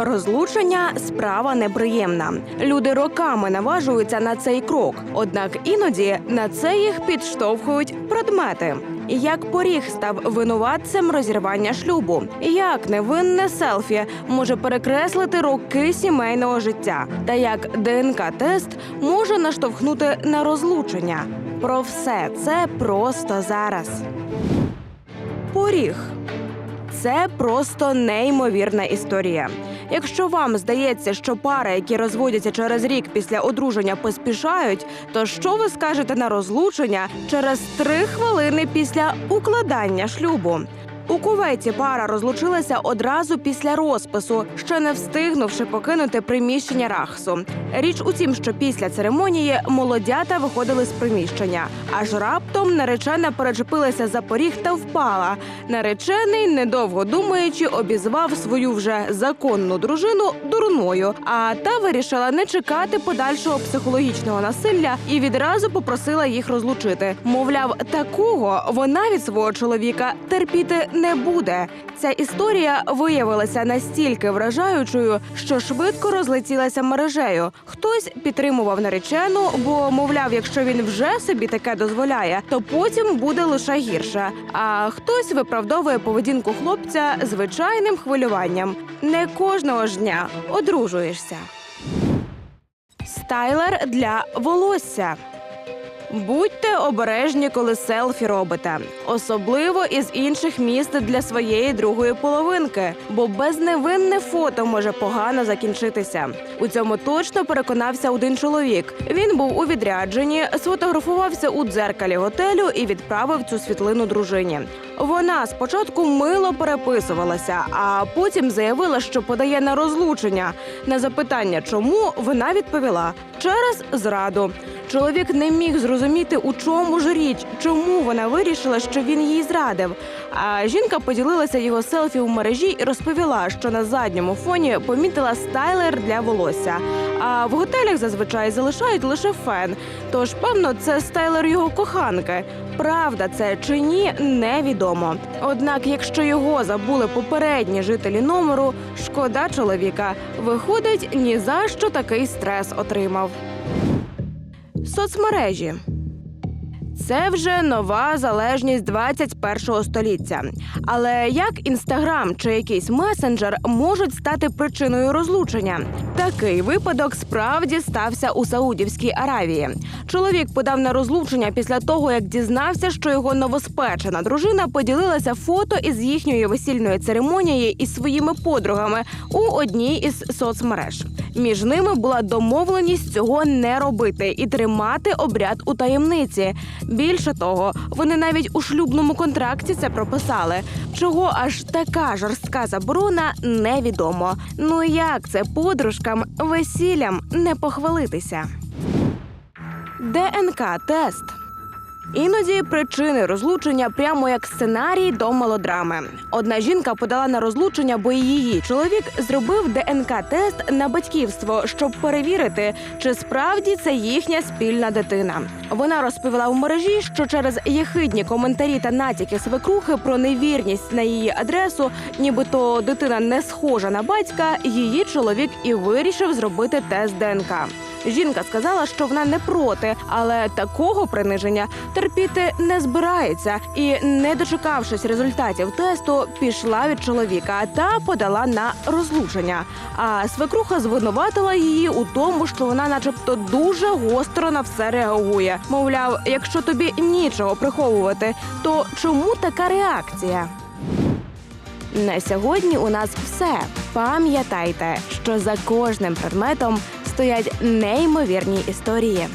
Розлучення справа неприємна. Люди роками наважуються на цей крок, однак іноді на це їх підштовхують предмети. Як поріг став винуватцем розірвання шлюбу? Як невинне селфі може перекреслити роки сімейного життя? Та як ДНК-тест може наштовхнути на розлучення? Про все це просто зараз. Поріг. Це просто неймовірна історія. Якщо вам здається, що пари, які розводяться через рік після одруження, поспішають, то що ви скажете на розлучення через три хвилини після укладання шлюбу? У Кувейті пара розлучилася одразу після розпису, ще не встигнувши покинути приміщення Рахсу. Річ у тім, що після церемонії молодята виходили з приміщення, аж раптом наречена перечепилася за поріг та впала. Наречений, недовго думаючи, обізвав свою вже законну дружину дурною. А та вирішила не чекати подальшого психологічного насилля і відразу попросила їх розлучити. Мовляв, такого вона від свого чоловіка терпіти не буде. Ця історія виявилася настільки вражаючою, що швидко розлетілася мережею. Хтось підтримував наречену, бо мовляв, якщо він вже собі таке дозволяє, то потім буде лише гірше. А хтось виправдовує поведінку хлопця звичайним хвилюванням. Не кожного ж дня одружуєшся. Стайлер для волосся. Будьте обережні, коли селфі робите, особливо із інших міст для своєї другої половинки, бо безневинне фото може погано закінчитися. У цьому точно переконався один чоловік. Він був у відрядженні, сфотографувався у дзеркалі готелю і відправив цю світлину дружині. Вона спочатку мило переписувалася, а потім заявила, що подає на розлучення. На запитання, чому вона відповіла через зраду. Чоловік не міг зрозуміти, у чому ж річ, чому вона вирішила, що він їй зрадив. А жінка поділилася його селфі у мережі і розповіла, що на задньому фоні помітила стайлер для волосся. А в готелях зазвичай залишають лише фен. Тож, певно, це стайлер його коханки. Правда, це чи ні, невідомо. Однак, якщо його забули попередні жителі номеру, шкода чоловіка. Виходить, ні за що такий стрес отримав. Соцмережі. Це вже нова залежність 21-го століття. Але як інстаграм чи якийсь месенджер можуть стати причиною розлучення? Такий випадок справді стався у Саудівській Аравії. Чоловік подав на розлучення після того, як дізнався, що його новоспечена дружина поділилася фото із їхньої весільної церемонії із своїми подругами у одній із соцмереж. Між ними була домовленість цього не робити і тримати обряд у таємниці. Більше того, вони навіть у шлюбному контракті це прописали. Чого аж така жорстка заборона невідомо. Ну як це подружкам весіллям не похвалитися? ДНК-тест. Іноді причини розлучення прямо як сценарій до мелодрами. Одна жінка подала на розлучення, бо її чоловік зробив ДНК-тест на батьківство, щоб перевірити, чи справді це їхня спільна дитина. Вона розповіла в мережі, що через єхидні коментарі та натяки свекрухи про невірність на її адресу, нібито дитина не схожа на батька, її чоловік і вирішив зробити тест ДНК. Жінка сказала, що вона не проти, але такого приниження терпіти не збирається. І, не дочекавшись результатів тесту, пішла від чоловіка та подала на розлучення. А свекруха звинуватила її у тому, що вона, начебто, дуже гостро на все реагує. Мовляв, якщо тобі нічого приховувати, то чому така реакція? На сьогодні у нас все. Пам'ятайте, що за кожним предметом стоять неймовірні історії.